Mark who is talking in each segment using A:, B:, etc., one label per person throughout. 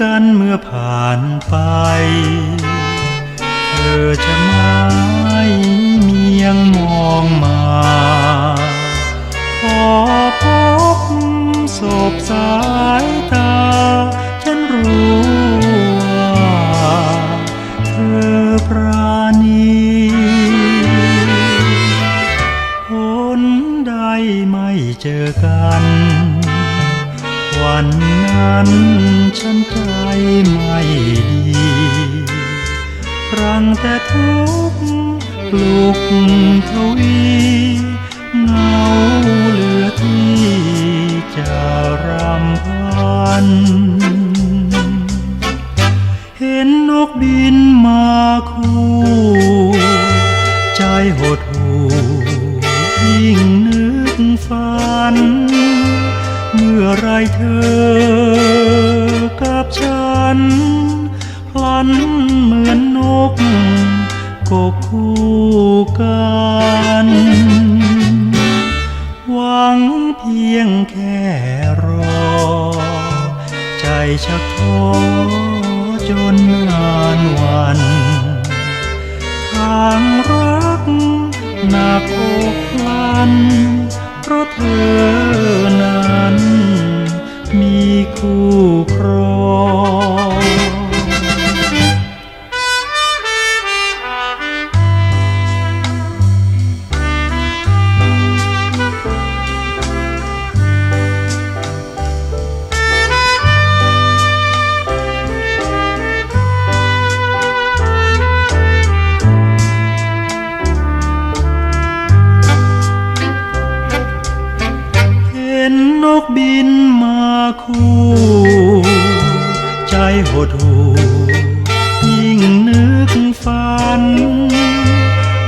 A: กันเมื่อผ่านไป เธอจะไม่เมียงมองมาพอพบศพสายตา ฉันรู้ว่าเธอปราณีคนใดไม่เจอกัน วันนั้นฉันใจไม่ดีรังแต่ทุกข์ปลุกทวีเงาเหลือที่จะรำพัน เห็นนกบินมาคู่ ใจหดหูยิ่งนึกฝัน เมื่อไรเธอกับฉัน พลันเหมือนนกกกคู่กัน หวังเพียงแค่รอ ใจชักท้อจนนานวันทางรักหนักอกลันเพราะเธอ คู่ครองบินมา คู่ ใจหดหูยิ่งนึกฝัน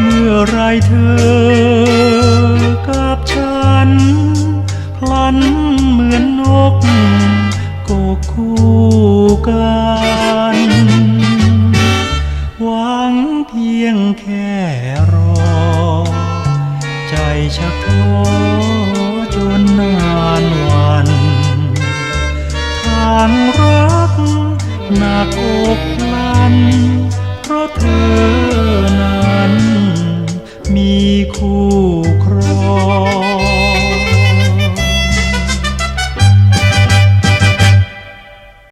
A: เมื่อไรเธอกับฉัน พลันเหมือนนกกกคู่กันหวังเพียงแค่รอ ใจชักท้อจนนาางรักหนักอกลันเพราะเธอ